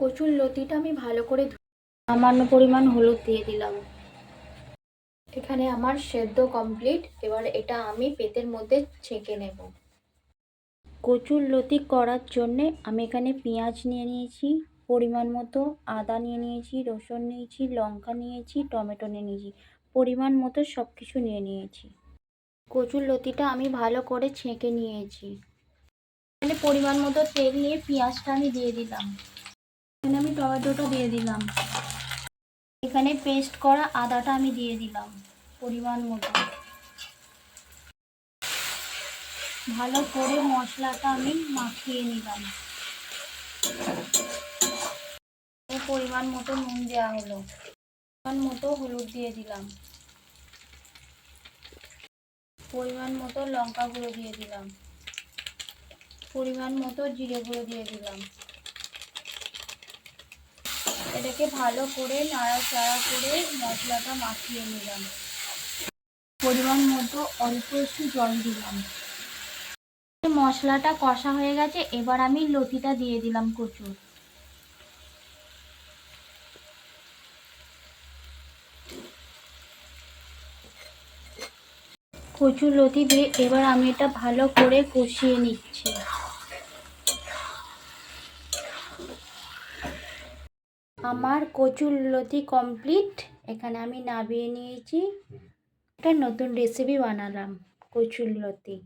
কচুর লতিটা আমি ভালো করে সামান্য পরিমাণ হলুদ দিয়ে দিলাম। এখানে আমার সেদ্ধ কমপ্লিট এবার এটা আমি পেতের মধ্যে ছেঁকে নেব। কচুর লতি করার জন্যে আমি এখানে পেঁয়াজ নিয়ে নিয়েছি, পরিমাণ মতো আদা নিয়ে নিয়েছি, রসুন নিয়েছি, লঙ্কা নিয়েছি, টমেটো নিয়ে নিয়েছি, পরিমাণ মতো সব কিছু নিয়ে নিয়েছি। কচুর লতিটা আমি ভালো করে ছেঁকে নিয়েছি। এখানে পরিমাণ মতো তেল নিয়ে পেঁয়াজটা আমি দিয়ে দিলাম। টমেটোটা দিয়ে দিলাম। এখানে পেস্ট করা আদাটা আমি দিয়ে দিলাম, পরিমাণ মতো। ভালো করে মশলাটা আমি মাখিয়ে নিলাম। পরিমাণ মতো নুন দেওয়া হলো। পরিমাণ মতো হলুদ দিয়ে দিলাম। পরিমাণ মতো লঙ্কা গুঁড়ো দিয়ে দিলাম। পরিমাণ মতো জিরে গুঁড়ো দিয়ে দিলাম। এটাকে ভালো করে নাড়াচাড়া করে মশলাটা মাখিয়ে নিলাম। পরিমাণ মতো অল্প একটু জল দিলাম। মশলাটা কষা হয়ে গেছে, এবার আমি লতিটা দিয়ে দিলাম কচুর। কচুর লতি দিয়ে এবার আমি এটা ভালো করে কষিয়ে নিচ্ছি। আমার কচুর লতি কমপ্লিট এখানে আমি নামিয়ে নিয়েছি। একটা নতুন রেসিপি বানালাম কচুর লতি।